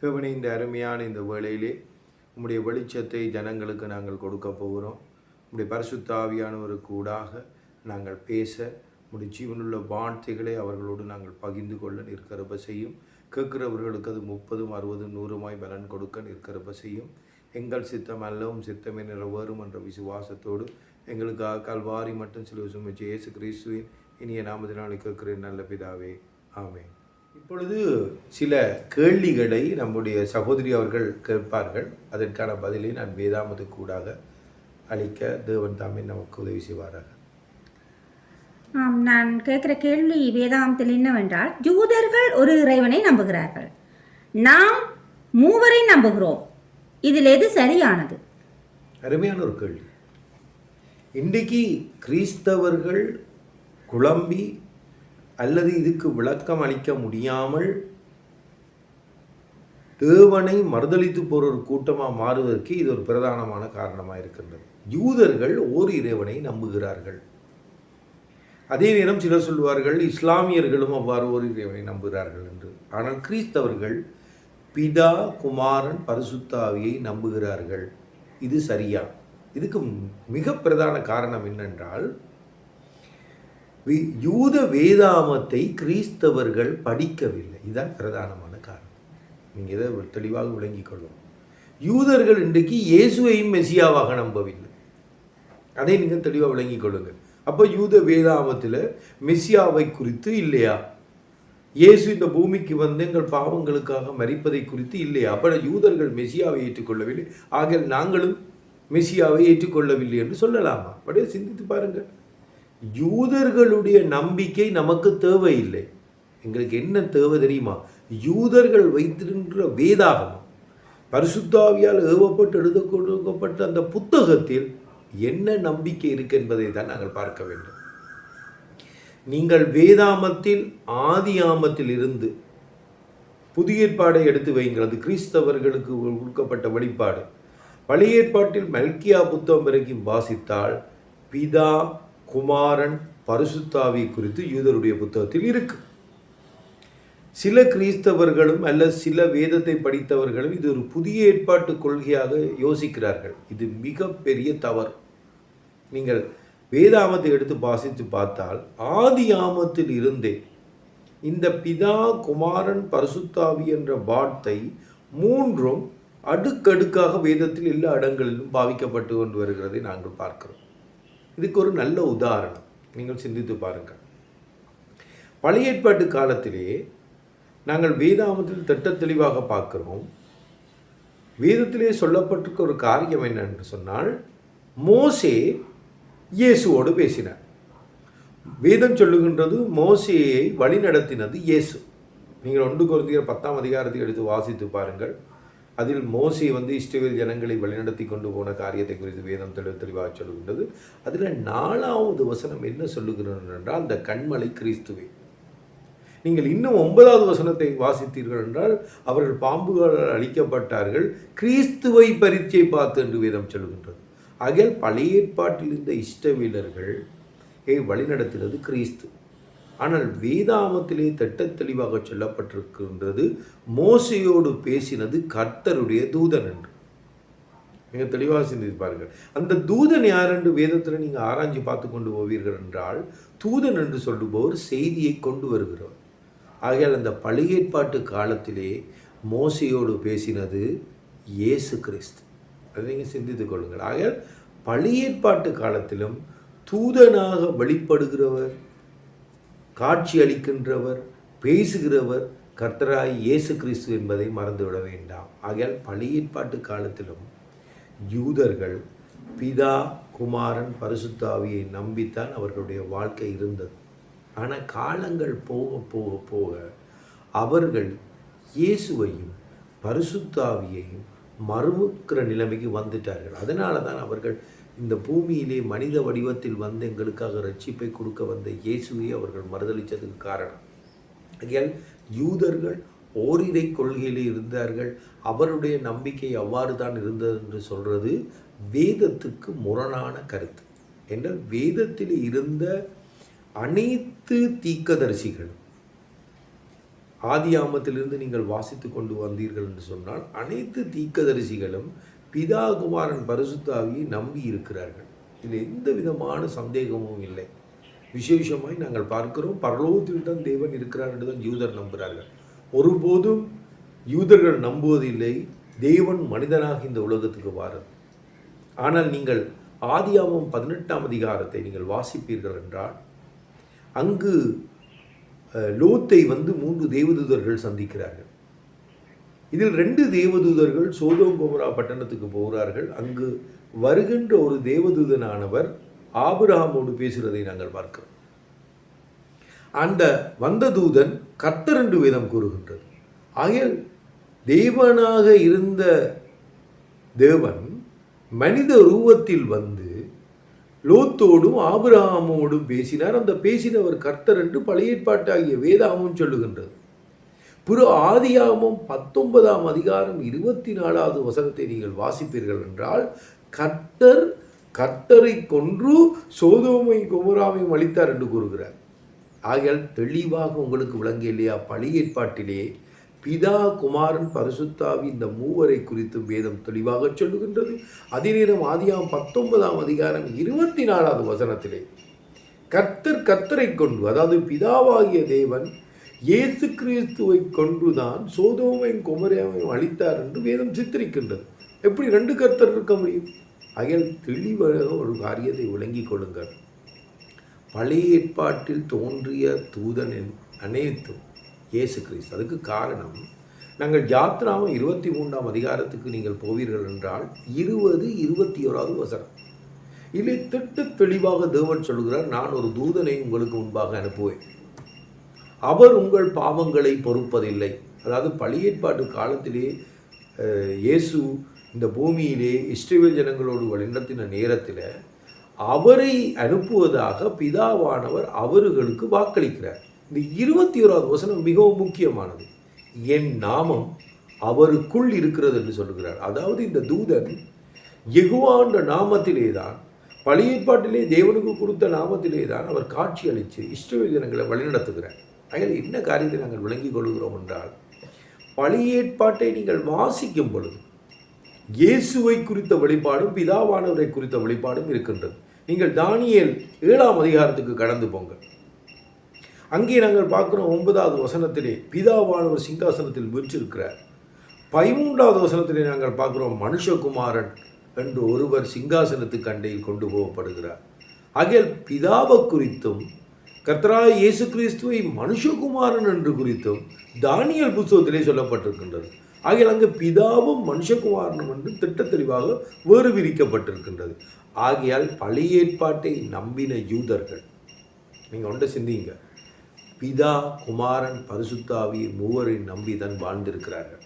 தேவனே இந்த அருமையான இந்த வேளையிலே உம்முடைய வெளிச்சத்தை ஜனங்களுக்கு நாங்கள் கொடுக்க போகிறோம். உம்முடைய பரிசுத்தாவியானவருக்கு ஊடாக நாங்கள் பேச உம்முடைய ஜீவனுள்ள வார்த்தைகளை அவர்களோடு நாங்கள் பகிர்ந்து கொள்ள நிற்கிறப்ப செய்யும். கேட்கிறவர்களுக்கு அது முப்பதும் அறுபதும் நூறுமாய் பலன் கொடுக்க நிற்கிறப்ப செய்யும். எங்கள் சித்தம் அல்லவும் சித்தமே நிறைவேறும் என்ற விசுவாசத்தோடு எங்களுக்காக கல்வாரி மட்டும் சில சுமிச்ச இயேசு கிறிஸ்துவின் இனிய நாமத்தினாலே கேட்கிறேன் நல்ல பிதாவே. ஆமென். இப்பொழுது சில கேள்விகளை நம்முடைய சகோதரி அவர்கள் கேட்பார்கள். அதற்கான பதிலை நான் வேதாமது கூடாக அளிக்க தேவன் தாமே நமக்கு உதவி செய்வாராக. ஆம் நான் கேட்குற கேள்வி வேதாந்தத்தில் என்னவென்றால் யூதர்கள் ஒரு இறைவனை நம்புகிறார்கள். நாம் மூவரை நம்புகிறோம். இதில் எது சரியானது? அருமையான ஒரு கேள்வி. இன்றைக்கு கிறிஸ்தவர்கள் குழம்பி அல்லது இதுக்கு விளக்கம் அளிக்க முடியாமல் தேவனை மறுதளித்து போகிற ஒரு கூட்டமாக மாறுவதற்கு இது ஒரு பிரதானமான காரணமாக இருக்கின்றது. யூதர்கள் ஓர் இறைவனை நம்புகிறார்கள். அதே நேரம் சிலர் சொல்வார்கள் இஸ்லாமியர்களும் அவ்வாறு ஒரு இறைவனை நம்புகிறார்கள் என்று. ஆனால் கிறிஸ்தவர்கள் பிதா குமாரன் பரிசுத்தாவியை நம்புகிறார்கள். இது சரியா? இதுக்கு மிக பிரதான காரணம் என்னென்றால் யூத வேதாமத்தை கிறிஸ்தவர்கள் படிக்கவில்லை. இதுதான் பிரதானமான காரணம். நீங்கள் இதை தெளிவாக விளங்கிக் கொள்ளும் யூதர்கள் இன்றைக்கு இயேசுவையும் மெசியாவாக நம்பவில்லை. அதை நீங்கள் தெளிவாக விளங்கிக் கொள்ளுங்கள் அப்போ யூத வேதாமத்தில் மெசியாவை குறித்து இல்லையா? இயேசு இந்த பூமிக்கு வந்து எங்கள் பாவங்களுக்காக மறிப்பதை குறித்து இல்லையா? அப்போ யூதர்கள் மெசியாவை ஏற்றுக்கொள்ளவில்லை. ஆக நாங்களும் மெசியாவை ஏற்றுக்கொள்ளவில்லை என்று சொல்லலாமா? அப்படியே சிந்தித்து பாருங்கள். யூதர்களுடைய நம்பிக்கை நமக்கு தேவையில்லை. எங்களுக்கு என்ன தேவை தெரியுமா? யூதர்கள் வைத்திருக்கிற வேதாகமம் பரிசுத்தாவியால் ஏவப்பட்டு எழுத கொடுக்கப்பட்ட அந்த புத்தகத்தில் என்ன நம்பிக்கை இருக்கு என்பதை தான் நாங்கள் பார்க்க வேண்டும். நீங்கள் வேதாமத்தில் ஆதி ஆமத்தில் இருந்து புதிய ஏற்பாடை எடுத்து வையுங்கள். அது கிறிஸ்தவர்களுக்கு கொடுக்கப்பட்ட வெளிப்பாடு பழைய ஏற்பாட்டில் மல்கியா புத்தகம் வரைக்கும் வாசித்தால் பிதா குமாரன் பரிசுத்தாவி குறித்து யூதருடைய புத்தகத்தில் இருக்கு. சில கிறிஸ்தவர்களும் அல்ல சில வேதத்தை படித்தவர்களும் இது ஒரு புதிய ஏற்பாட்டு கொள்கையாக யோசிக்கிறார்கள். இது மிகப்பெரிய தவறு. நீங்கள் வேதாமத்தை எடுத்து வாசித்து பார்த்தால் ஆதி ஆமத்தில் இருந்தே இந்த பிதா குமாரன் பரிசுத்தாவி என்ற வார்த்தை மூன்றும் அடுக்கடுக்காக வேதத்தில் எல்லா இடங்களிலும் பாவிக்கப்பட்டு கொண்டு வருகிறதை நாங்கள் பார்க்கிறோம். இதுக்கு ஒரு நல்ல உதாரணம். நீங்கள் சிந்தித்து பாருங்கள். பழைய ஏற்பாட்டு காலத்திலே நாங்கள் வேதாமத்தில் திட்ட தெளிவாக பார்க்கிறோம். வேதத்திலே சொல்லப்பட்டிருக்க ஒரு காரியம் என்னன்னு சொன்னால் மோசே இயேசுவோடு பேசினார். வேதம் சொல்லுகின்றது மோசேயை வழிநடத்தினது இயேசு. நீங்கள் ஒன்று குறைந்த பத்தாம் அதிகாரத்தை எடுத்து வாசித்து பாருங்கள். அதில் மோசி வந்து இஷ்டவில் ஜனங்களை வழிநடத்தி கொண்டு போன காரியத்தை குறித்து வேதம் தெளிவு தெளிவாக சொல்லுகின்றது. அதில் நாலாவது வசனம் என்ன சொல்லுகிறது என்றால் அந்த கண்மலை கிறிஸ்துவே. நீங்கள் இன்னும் ஒன்பதாவது வசனத்தை வாசித்தீர்கள் என்றால் அவர்கள் பாம்புகளால் அழிக்கப்பட்டார்கள். கிறிஸ்துவை பரீட்சை பார்த்து என்று வேதம் சொல்லுகின்றது. ஆகையால் பழைய ஏற்பாட்டில் இருந்த இஷ்டவீலர்கள் ஏ வழிநடத்தினது கிறிஸ்து. ஆனால் வேதாமத்திலே திட்டத் தெளிவாக சொல்லப்பட்டிருக்கின்றது மோசையோடு பேசினது கர்த்தருடைய தூதன் என்று. நீங்கள் தெளிவாக சிந்தித்து பாருங்கள். அந்த தூதன் யார் என்று வேதத்தில் நீங்கள் ஆராய்ஞ்சு பார்த்து கொண்டு போவீர்கள் என்றால் தூதன் என்று சொல்லுபவர் செய்தியை கொண்டு வருகிறவர். ஆகையால் அந்த பழைய ஏற்பாட்டு காலத்திலே மோசையோடு பேசினது இயேசு கிறிஸ்து. அதை நீங்கள் சிந்தித்துக் கொள்ளுங்கள். ஆகையால் பழைய ஏற்பாட்டு காலத்திலும் தூதனாக வெளிப்படுகிறவர் காட்சி அளிக்கின்றவர் பேசுகிறவர் கர்த்தராய் இயேசு கிறிஸ்து என்பதை மறந்துவிட வேண்டாம். ஆகையால் பழைய ஏற்பாட்டு காலத்திலும் யூதர்கள் பிதா குமாரன் பரிசுத்தாவியை நம்பித்தான் அவர்களுடைய வாழ்க்கை இருந்தது. ஆனால் காலங்கள் போக போக போக அவர்கள் இயேசுவையும் பரிசுத்தாவியையும் மறுக்கிற நிலைமைக்கு வந்துட்டார்கள். அதனால தான் அவர்கள் இந்த பூமியிலே மனித வடிவத்தில் வந்து எங்களுக்காக ரட்சிப்பை கொடுக்க வந்த இயேசுவை அவர்கள் மறுதளித்ததுக்கு காரணம். ஆகையால் யூதர்கள் ஓரிரை கொள்கையிலே இருந்தார்கள். அவருடைய நம்பிக்கை அவ்வாறு தான் இருந்தது என்று சொல்றது வேதத்துக்கு முரணான கருத்து. என்றால் வேதத்தில் இருந்த அனைத்து தீக்கதரிசிகளும் ஆதி ஆமத்திலிருந்து நீங்கள் வாசித்து கொண்டு வந்தீர்கள் என்று சொன்னால் அனைத்து தீக்கதரிசிகளும் பிதா குமாரன் பரிசுத்தாவியை நம்பி இருக்கிறார்கள். இதில் எந்த விதமான சந்தேகமும் இல்லை. விசேஷமாய் நாங்கள் பார்க்கிறோம். பரலோகத்தில் தான் தேவன் இருக்கிறார் என்று தான் யூதர் நம்புகிறார்கள். ஒருபோதும் யூதர்கள் நம்புவதில்லை. தேவன் மனிதனாக இந்த உலகத்துக்கு வாரது. ஆனால் நீங்கள் ஆதியாமம் பதினெட்டாம் அதிகாரத்தை நீங்கள் வாசிப்பீர்கள் என்றால் அங்கு லோத்தை வந்து மூன்று தேவதூதர்கள் சந்திக்கிறார்கள். இதில் ரெண்டு தேவதூதர்கள் சோதோங்கோபுரா பட்டணத்துக்கு போகிறார்கள். அங்கு வருகின்ற ஒரு தேவதூதனானவர் ஆபிரகாமோடு பேசுகிறதை நாங்கள் பார்க்கிறோம். அந்த வந்த தூதன் கர்த்தர் என்று வேதம் கூறுகின்றது. ஆகையால் தேவனாக இருந்த தேவன் மனித ரூபத்தில் வந்து லோத்தோடும் ஆபிரகாமோடும் பேசினார். அந்த பேசினவர் கர்த்தர் என்று பழைய ஏற்பாட்டாகிய வேதாகமும் சொல்லுகின்றது. புற ஆதியாமம் பத்தொன்பதாம் அதிகாரம் இருபத்தி நாலாவது வசனத்தை நீங்கள் வாசிப்பீர்கள் என்றால் கர்த்தர் கர்த்தரை கொன்று சோதோமை குமராமையும் அளித்தார் என்று கூறுகிறார். ஆகையால் தெளிவாக உங்களுக்கு விளங்க இல்லையா? பழி ஏற்பாட்டிலே பிதா குமாரன் பரிசுத்தாவி இந்த மூவரை குறித்து வேதம் தெளிவாக சொல்லுகின்றது. அதே நேரம் ஆதியாம் பத்தொன்பதாம் அதிகாரம் இருபத்தி நாலாவது வசனத்திலே கர்த்தர் கர்த்தரை கொண்டு அதாவது பிதாவாகிய தேவன் இயேசு கிறிஸ்துவை கொண்டுதான் சோதோமையும் குமரேமையும் அளித்தார் என்று வேதம் சித்தரிக்கின்றது. எப்படி ரெண்டு கர்த்தர் இருக்க முடியும்? அகையால் தெளிவாக ஒரு காரியத்தை விளங்கிக் கொள்ளுங்கள். பழைய ஏற்பாட்டில் தோன்றிய தூதனின் அனைத்தும் இயேசு கிறிஸ்து அதுக்கு காரணம் நாங்கள் யாத்ராமம் இருபத்தி மூன்றாம் அதிகாரத்துக்கு நீங்கள் போவீர்கள் என்றால் இருபது இருபத்தி ஓராவது வசனம். இதை திட்டு தெளிவாக தேவன் சொல்கிறார் நான் ஒரு தூதனை உங்களுக்கு முன்பாக அனுப்புவேன். அவர் உங்கள் பாவங்களை பொறுப்பதில்லை. அதாவது பழியேற்பாட்டு காலத்திலே இயேசு இந்த பூமியிலே இஸ்ரேல் ஜனங்களோடு வழிநடத்தின நேரத்தில் அவரை அனுப்புவதாக பிதாவானவர் அவர்களுக்கு வாக்களிக்கிறார். இந்த இருபத்தி ஓராவது வசனம் மிகவும் முக்கியமானது. என் நாமம் அவருக்குள் இருக்கிறது என்று சொல்லுகிறார். அதாவது இந்த தூதன் எகுவான்ற நாமத்திலே தான் பழியேற்பாட்டிலே தேவனுக்கு கொடுத்த நாமத்திலே தான் அவர் காட்சி அளித்து இஸ்ரேல் ஜனங்களை வழிநடத்துகிறார். அதில் என்ன காரியத்தை நாங்கள் விளங்கிக் கொள்கிறோம் என்றால் பழைய ஏற்பாட்டை நீங்கள் வாசிக்கும் பொழுது இயேசுவை குறித்த வெளிப்பாடும் பிதாவானவரை குறித்த வெளிப்பாடும் இருக்கின்றது. நீங்கள் தானியல் ஏழாம் அதிகாரத்துக்கு கடந்து போங்க அங்கே நாங்கள் பார்க்குறோம் ஒன்பதாவது வசனத்திலே பிதாவானவர் சிங்காசனத்தில் வீற்றிருக்கிறார். பதிமூன்றாவது வசனத்திலே நாங்கள் பார்க்கிறோம் மனுஷகுமாரன் என்று ஒருவர் சிங்காசனத்துக்கு அண்டையில் கொண்டு போகப்படுகிறார். அகில் பிதாவை குறித்தும் கர்த்தராய் இயேசு கிறிஸ்துவை மனுஷகுமாரன் என்று குறித்தும் தானியல் புஸ்தகத்திலே சொல்லப்பட்டிருக்கின்றது. ஆகிய அங்கு பிதாவும் மனுஷகுமாரனும் என்று திட்டத் தெளிவாக வேறு விரிக்கப்பட்டிருக்கின்றது ஆகையால் பழைய ஏற்பாட்டை நம்பின யூதர்கள் நீங்கள் ஒன்றை சிந்திங்க. பிதா குமாரன் பரிசுத்தாவி மூவரை நம்பி தான் வாழ்ந்திருக்கிறார்கள்.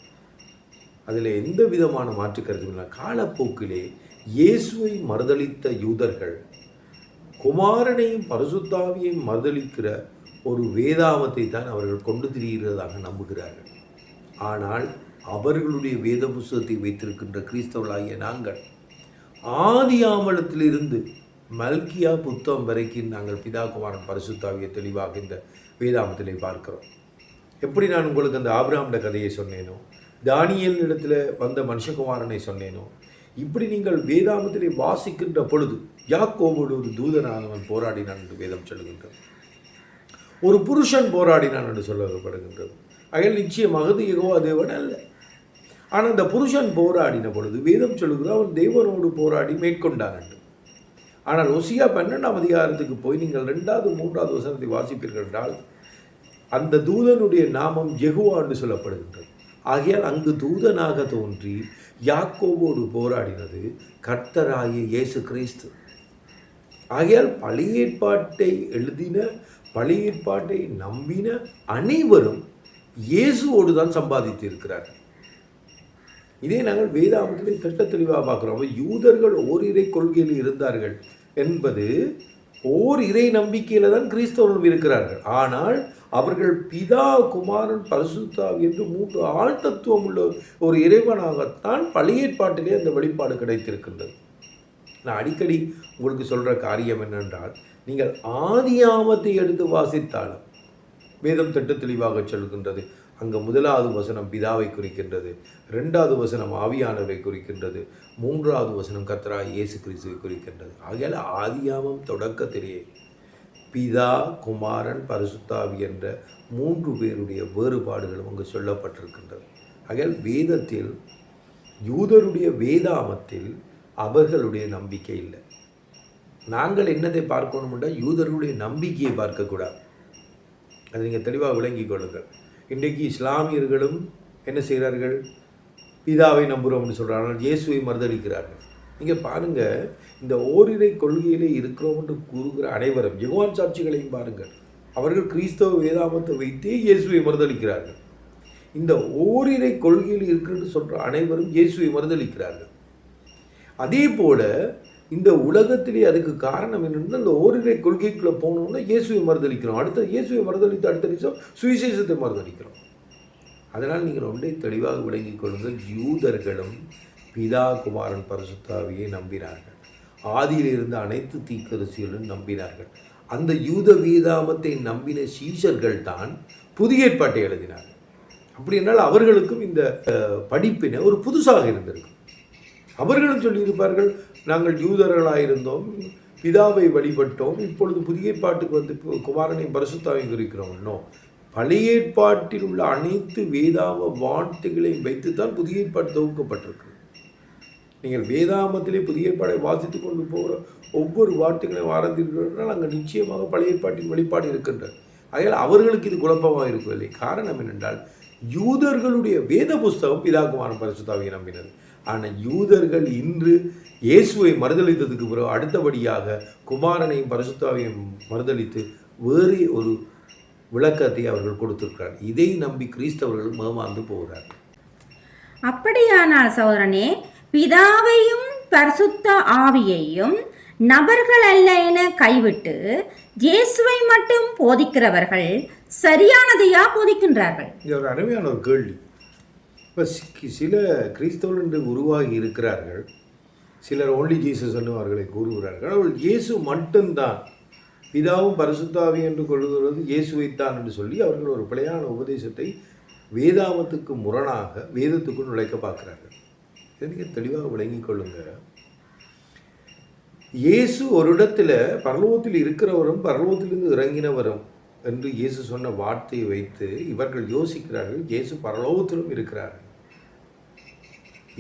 அதில் எந்த விதமான மாற்று கருத்தும் இல்லை. காலப்போக்கிலே இயேசுவை மறுதளித்த யூதர்கள் குமாரனையும் பரிசுத்தாவியையும் மறுதளிக்கிற ஒரு வேதாவத்தை தான் அவர்கள் கொண்டு திரிகிறதாக நம்புகிறார்கள். ஆனால் அவர்களுடைய வேத புஸ்தகத்தை வைத்திருக்கின்ற கிறிஸ்தவர்களாகிய நாங்கள் ஆதியாமலத்திலிருந்து மல்கியா புத்தகம் வரைக்கும் நாங்கள் பிதா குமாரன் பரிசுத்தாவிய தெளிவாக இந்த வேதாமத்திலே பார்க்கிறோம். எப்படி நான் உங்களுக்கு அந்த ஆபிரகாம்ட கதையை சொன்னேனோ தானியல் இடத்துல வந்த மனுஷகுமாரனை சொன்னேனோ இப்படி நீங்கள் வேதாமத்திலே வாசிக்கின்ற பொழுது யாக்கோவோடு ஒரு தூதனானவன் போராடினான் என்று வேதம் சொல்லுகின்றது. ஒரு புருஷன் போராடினான் என்று சொல்லப்படுகின்றது. அயல் நிச்சயமாக அது யெகோவா தேவன் அல்ல. ஆனால் அந்த புருஷன் போராடின பொழுது வேதம் சொல்லுகிறது அவன் தேவனோடு போராடி மேற்கொண்டான் என்று. ஆனால் ஒசியா பன்னெண்டாம் அதிகாரத்துக்கு போய் நீங்கள் ரெண்டாவது மூன்றாவது வசனத்தை வாசிப்பீர்கள் என்றால் அந்த தூதனுடைய நாமம் ஜெகுவா என்று சொல்லப்படுகின்றது. ஆகையால் அங்கு தூதனாக தோன்றி யாக்கோவோடு போராடினது கர்த்தராகிய இயேசு கிறிஸ்து ஆகையால் பழைய ஏற்பாட்டை எழுதின பழைய ஏற்பாட்டை நம்பின அனைவரும் இயேசுவோடு தான் சம்பாதித்து இருக்கிறார்கள் இதே நாங்கள் வேதாமத்திலே திட்ட தெளிவாக பார்க்குறோம். யூதர்கள் ஓரிரை கொள்கையில் இருந்தார்கள் என்பது ஓர் இறை நம்பிக்கையில் தான் கிறிஸ்தவர்கள் இருக்கிறார்கள். ஆனால் அவர்கள் பிதா குமாரன் பரிசுத்தாவி என்று மூன்று ஆள் தத்துவம் உள்ள ஒரு இறைவனாகத்தான் பழையேற்பாட்டிலே அந்த வெளிப்பாடு கிடைத்திருக்கின்றது. நான் அடிக்கடி உங்களுக்கு சொல்கிற காரியம் என்னென்றால் நீங்கள் ஆதியாமத்தை எடுத்து வாசித்தாலும் வேதம் திட்ட தெளிவாக சொல்கின்றது. அங்கு முதலாவது வசனம் பிதாவை குறிக்கின்றது ரெண்டாவது வசனம் ஆவியானவரை குறிக்கின்றது மூன்றாவது வசனம் கத்ரா இயேசு கிறிஸ்துவை குறிக்கின்றது. ஆகையால் ஆதியாமம் தொடக்கத்திலேயே பிதா குமாரன் பரிசுத்தாவி என்ற மூன்று பேருடைய வேறுபாடுகளும் அங்கு சொல்லப்பட்டிருக்கின்றது. ஆகையால் வேதத்தில் யூதருடைய வேதாமத்தில் அவர்களுடைய நம்பிக்கை இல்லை. நாங்கள் என்னதை பார்க்கணும்னா யூதர்களுடைய நம்பிக்கையை பார்க்கக்கூடாது. அதை நீங்கள் தெளிவாக விளங்கிக் கொள்ளுங்கள். இன்றைக்கு இஸ்லாமியர்களும் என்ன செய்கிறார்கள்? பிதாவை நம்புகிறோம்னு சொல்கிறார்கள் இயேசுவை மறுதளிக்கிறார்கள். நீங்கள் பாருங்கள் இந்த ஓரிரை கொள்கையிலே இருக்கிறோம் என்று கூறுகிற அனைவரும் யுவான் சாட்சிகளையும் பாருங்கள். அவர்கள் கிறிஸ்தவ வேதாமத்தை வைத்தே இயேசுவை மறுதளிக்கிறார்கள். இந்த ஓரிரை கொள்கையில் இருக்குன்னு சொல்கிற அனைவரும் இயேசுவை மறுதளிக்கிறார்கள். அதே போல இந்த உலகத்திலே அதுக்கு காரணம் என்னென்னா இந்த ஓரிரை கொள்கைக்குள்ளே போகணுன்னா இயேசுவை மறுதளிக்கிறோம். அடுத்த இயேசுவை மறுதளித்து அடுத்த நிமிஷம் சுவிசேஷத்தை மறுதளிக்கிறோம். அதனால் நீங்கள் ஒன்றை தெளிவாக விளங்கிக் கொள்ளுங்கள். யூதர்களும் பிதா குமாரன் பரசுத்தாவியை நம்பினார்கள். ஆதியில் இருந்த அனைத்து தீக்கரசிகளும் நம்பினார்கள். அந்த யூத வீதாமத்தை நம்பின சீஷர்கள் தான் புதிய ஏற்பாட்டை எழுதினார்கள். அப்படி என்றால் அவர்களுக்கும் இந்த படிப்பினை ஒரு புதுசாக இருந்திருக்கும். அவர்களும் சொல்லியிருப்பார்கள் நாங்கள் யூதர்களாயிருந்தோம் பிதாவை வழிபட்டோம் இப்பொழுது புதிய பாட்டுக்கு வந்து குமாரனை பரிசுத்தாவை குறிக்கிறோம். இன்னும் பழைய ஏற்பாட்டில் உள்ள அனைத்து வேதாம வார்த்தைகளையும் வைத்துத்தான் புதிய ஏற்பாடு தொகுக்கப்பட்டிருக்கு. நீங்கள் வேதாமத்திலே புதிய ஏற்பாடை வாசித்து கொண்டு போகிற ஒவ்வொரு வார்த்தைகளையும் ஆரம்பிக்கிறீர்கள் அங்கே நிச்சயமாக பழைய ஏற்பாட்டின் வெளிப்பாடு இருக்கின்றது. ஆகையால் அவர்களுக்கு இது குழப்பமாக இருக்கவில்லை காரணம் என்னென்றால் யூதர்களுடைய வேத புஸ்தகம் பிதாகுமாரன் பரிசுத்தாவியை நம்பினது. ஆனால் யூதர்கள் இன்று இயேசுவை மறுதளித்ததுக்கு பிறகு அடுத்தபடியாக குமாரனையும் பரிசுத்தாவையும் மறுதளித்து வேறு ஒரு விளக்கத்தை அவர்கள் கொடுத்திருக்கிறார். இதை நம்பி கிறிஸ்தவர்கள் மேமாந்து போகிறார்கள். அப்படியானால் சகோதரனே பிதாவையும் பரிசுத்த ஆவியையும் நபர்கள் அல்ல என கைவிட்டு இயேசுவை மட்டும் போதிக்கிறவர்கள் சரியானதையா போதிக்கின்றார்கள்? இது ஒரு அருமையான ஒரு கேள்வி. இப்போ சில கிறிஸ்தவர்கள் என்று உருவாகி இருக்கிறார்கள். சிலர் ஓன்லி ஜீசஸ் என்று அவர்களை கூறுகிறார்கள். அவள் இயேசு மட்டும்தான். பிதாவும் பரிசுத்தாவி என்று கொள்கிறது இயேசுவைத்தான் என்று சொல்லி அவர்கள் ஒரு பிழையான உபதேசத்தை வேதாமத்துக்கு முரணாக வேதத்துக்குள் நுழைக்க பார்க்குறார்கள். இதை நீங்கள் தெளிவாக விளங்கிக் கொள்ளுங்க. இயேசு ஒரு இடத்துல பரலோகத்தில் இருக்கிறவரும் பரலோகத்திலிருந்து இறங்கினவரும் என்று இயேசு சொன்ன வார்த்தையை வைத்து இவர்கள் யோசிக்கிறார்கள். இயேசு பரலோகத்திலும் இருக்கிறார்கள்.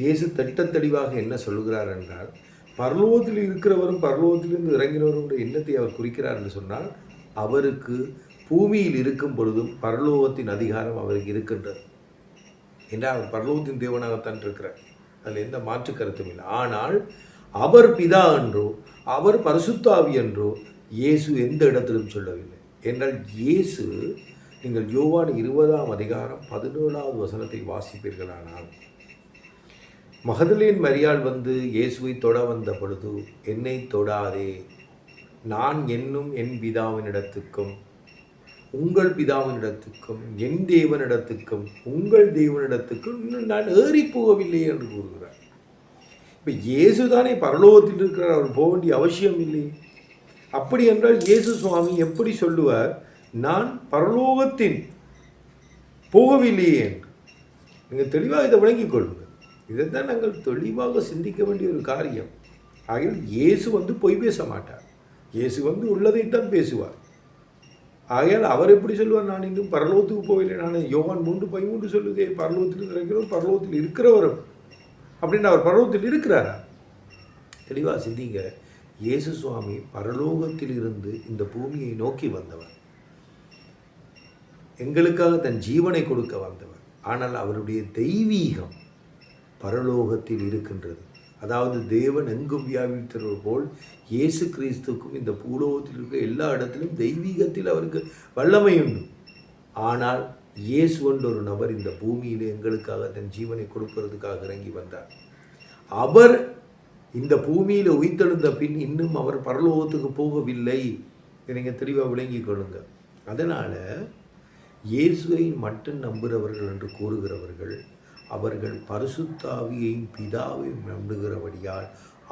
இயேசு திட்டத்தடிவாக என்ன சொல்லுகிறார் என்றால் பரலோகத்தில் இருக்கிறவரும் பரலோகத்திலிருந்து இறங்கினவருடைய எண்ணத்தை அவர் குறிக்கிறார் என்று சொன்னால் அவருக்கு பூமியில் இருக்கும் பொழுதும் பரலோகத்தின் அதிகாரம் அவருக்கு இருக்கின்றது. என்றால் அவர் பரலோகத்தின் தேவனாகத்தான் இருக்கிறார். அதில் எந்த மாற்று கருத்தும் இல்லை. ஆனால் அவர் பிதா என்றோ அவர் பரிசுத்தாவி என்றோ இயேசு எந்த இடத்திலும் சொல்லவில்லை. என்றால் இயேசு நீங்கள் யோவான் இருபதாம் அதிகாரம் பதினேழாவது வசனத்தை வாசிப்பீர்களானால் மகதலின் மரியாள் வந்து இயேசுவை தொட வந்த பொழுது என்னை தொடாதே நான் என்னும் என் பிதாவினிடத்துக்கும் உங்கள் பிதாவினிடத்துக்கும் என் தேவனிடத்துக்கும் உங்கள் தேவனிடத்துக்கும் இன்னும் நான் ஏறி போகவில்லை என்று கூறுகிறார். இப்போ இயேசு தானே பரலோகத்தில் இருக்கிறார் அவர் போக வேண்டிய அவசியம் இல்லை அப்படி என்றால் இயேசு சுவாமி எப்படி சொல்லுவார்? நான் பரலோகத்தின் போகவில்லையே நீங்கள் தெளிவாக இதை விளங்கிக் கொள்ளுங்கள் தான் நாங்கள் தெளிவாக சிந்திக்க வேண்டிய ஒரு காரியம். ஆகையால் இயேசு வந்து பொய் பேச மாட்டார். இயேசு வந்து உள்ளதைத்தான் பேசுவார். ஆகையால் அவர் எப்படி சொல்லுவார் நான் இன்னும் பரலோகத்துக்கு போகவில்லை. நான் யோவான் மூன்று பதிமூன்று சொல்லுதே பரலோகத்தில் இருக்கிறோம் பரலோகத்தில் இருக்கிறவரும். அப்படின்னு அவர் பரலோகத்தில் இருக்கிறாரா? தெளிவாக சிந்திங்க. இயேசு சுவாமி பரலோகத்தில் இருந்து இந்த பூமியை நோக்கி வந்தவர். எங்களுக்காக தன் ஜீவனை கொடுக்க வந்தவர். ஆனால் அவருடைய தெய்வீகம் பரலோகத்தில் இருக்கின்றது. அதாவது தேவன் எங்கும் வியாபித்தவர் போல் இயேசு கிறிஸ்துக்கும் இந்த பூலோகத்தில் இருக்க எல்லா இடத்திலும் தெய்வீகத்தில் அவருக்கு வல்லமை உண்டு. ஆனால் இயேசு என்ற ஒரு நபர் இந்த பூமியில் எங்களுக்காக தன் ஜீவனை கொடுப்பதற்காக இறங்கி வந்தார். அவர் இந்த பூமியில் உயிர்த்தெழுந்த பின் இன்னும் அவர் பரலோகத்துக்கு போகவில்லை நீங்கள் தெளிவாக விளங்கிக் கொள்ளுங்க. அதனால் இயேசுவை மட்டும் நம்புகிறவர்கள் என்று கூறுகிறவர்கள் அவர்கள் பரிசுத்தாவியையும் பிதாவையும் நம்புகிறபடியால்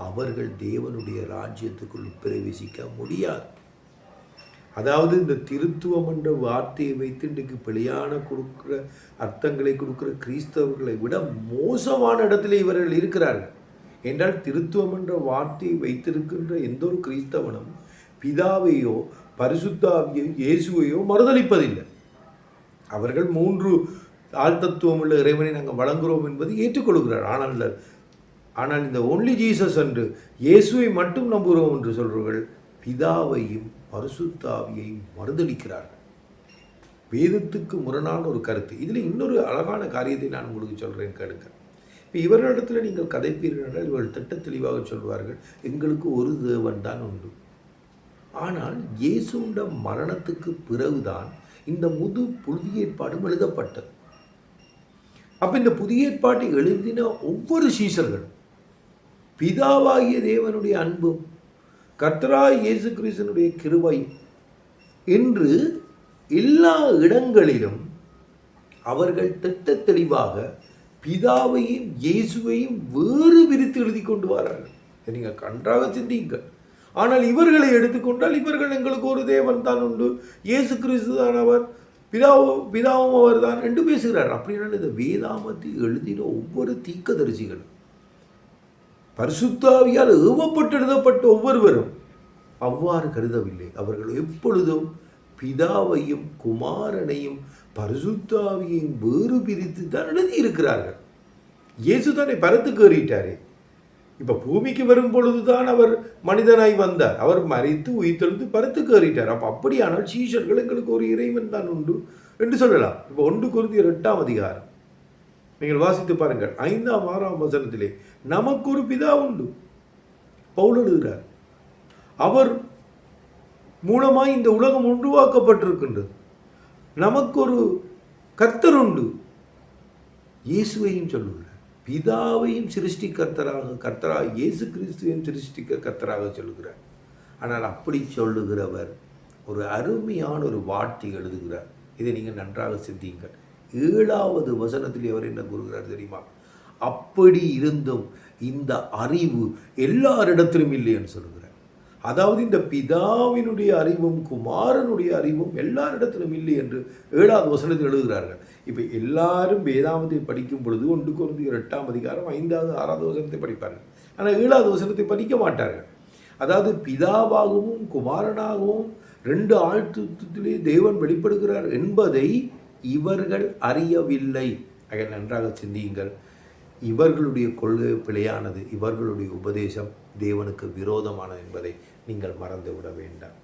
அவர்கள் தேவனுடைய ராஜ்யத்துக்குள் பிரவேசிக்க முடியாது. அதாவது இந்த திருத்துவம் என்ற வார்த்தையை வைத்து இன்றைக்கு பிழையான கொடுக்குற அர்த்தங்களை கொடுக்குற கிறிஸ்தவர்களை விட மோசமான இடத்துல இவர்கள் இருக்கிறார்கள். என்றால் திருத்துவம் என்ற வார்த்தையை வைத்திருக்கின்ற எந்த ஒரு கிறிஸ்தவனும் பிதாவையோ பரிசுத்தாவியோ இயேசுவையோ மறுதளிப்பதில்லை அவர்கள் மூன்று ஆழ்தத்துவம் உள்ள இறைவனை நாங்கள் வழங்குகிறோம் என்பதை ஏற்றுக்கொள்கிறார். ஆனால் ஆனால் இந்த ஒன்லி ஜீசஸ் என்று இயேசுவை மட்டும் நம்புகிறோம் என்று சொல்கிறவர்கள் பிதாவையும் பரிசுத்தாவியையும் மறுதளிக்கிறார்கள் வேதத்துக்கு முரணான ஒரு கருத்து. இதில் இன்னொரு அழகான காரியத்தை நான் உங்களுக்கு சொல்கிறேன் கேளுங்கள். இப்போ இவர்களிடத்தில் நீங்கள் கதைப்பீர்கள் என்றால் இவர்கள் திட்ட தெளிவாக சொல்வார்கள். எங்களுக்கு ஒரு தேவன் தான் உண்டு. ஆனால் இயேசுண்ட மரணத்துக்கு பிறகுதான் இந்த முது புதிய ஏற்பாடும் எழுதப்பட்டது. அப்போ இந்த புதிய ஏற்பாட்டை எழுதின ஒவ்வொரு சீசர்களும் பிதாவாகிய தேவனுடைய அன்பும் கத்ரா இயேசு கிறிஸ்தனுடைய கிருவை என்று எல்லா இடங்களிலும் அவர்கள் திட்ட தெளிவாக பிதாவையும் இயேசுவையும் வேறு விரித்து எழுதி கொண்டு வரார்கள். நீங்கள் கன்றாக சிந்தியுங்கள். ஆனால் இவர்களை எடுத்துக்கொண்டால் இவர்கள் எங்களுக்கு ஒரு தேவன் தான் உண்டு. இயேசு கிறிஸ்து தான் அவர். பிதாவும் பிதாவும் அவர் தான் என்று பேசுகிறார் அப்படின்னா இந்த வேதாமத்தில் எழுதின ஒவ்வொரு தீக்கதரிசிகளும் பரிசுத்தாவியால் ஏவப்பட்டு எழுதப்பட்ட ஒவ்வொருவரும் அவ்வாறு கருதவில்லை. அவர்கள் எப்பொழுதும் பிதாவையும் குமாரனையும் பரிசுத்தாவியையும் வேறு பிரித்து தான் எழுதியிருக்கிறார்கள். இயேசு தானே பரத்துக்கு ஏறிட்டாரே. இப்போ பூமிக்கு வரும் பொழுதுதான் அவர் மனிதனாய் வந்தார். அவர் மறைத்து உயிர்த்தெழுந்து பரத்துக்கு ஏறிட்டார். அப்போ அப்படியானால் சீஷர்கள் எங்களுக்கு ஒரு இறைவன் தான் உண்டு என்று சொல்லலாம். இப்போ ஒன்று குருந்தியர் எட்டாம் அதிகாரம். நீங்கள் வாசித்து பாருங்கள். ஐந்தாம் ஆறாம் வசனத்திலே நமக்கு ஒரு பிதா உண்டு. பவுல் எழுதுகிறார். அவர் மூலமாய் இந்த உலகம் உருவாக்கப்பட்டிருக்கின்றது. நமக்கு ஒரு கர்த்தர் உண்டு இயேசுவையும் சொல்லுகிறார். பிதாவையும் சிருஷ்டி கர்த்தராக கர்த்தராக இயேசு கிறிஸ்துவையும் சிருஷ்டிக்க கர்த்தராக சொல்லுகிறார். ஆனால் அப்படி சொல்லுகிறவர் ஒரு அருமையான ஒரு வார்த்தை எழுதுகிறார். இதை நீங்கள் நன்றாக சிந்தியுங்கள். ஏழாவது வசனத்தில் அவர் என்ன கூறுகிறார் தெரியுமா? அப்படி இருந்தும் இந்த அறிவு எல்லாரிடத்திலும் இல்லைன்னு சொல்லுங்கள் அதாவது இந்த பிதாவினுடைய அறிவும் குமாரனுடைய அறிவும் எல்லாரிடத்திலும் இல்லை என்று ஏழாவது வசனத்தில் எழுதுகிறார்கள். இப்போ எல்லாரும் வேதாமத்தை படிக்கும் பொழுது ஒன்று குறைந்து எட்டாம் அதிகாரம் ஐந்தாவது ஆறாவது வசனத்தை படிப்பார்கள். ஆனால் ஏழாவது வசனத்தை படிக்க மாட்டார்கள். அதாவது பிதாவாகவும் குமாரனாகவும் ரெண்டு ஆழ்த்துத்திலே தேவன் வெளிப்படுகிறார் என்பதை இவர்கள் அறியவில்லை. ஆக நன்றாக சிந்தியுங்கள். இவர்களுடைய கொள்கை பிழையானது இவர்களுடைய உபதேசம் தேவனுக்கு விரோதமானது என்பதை நீங்கள் மறந்துவிட வேண்டாம்.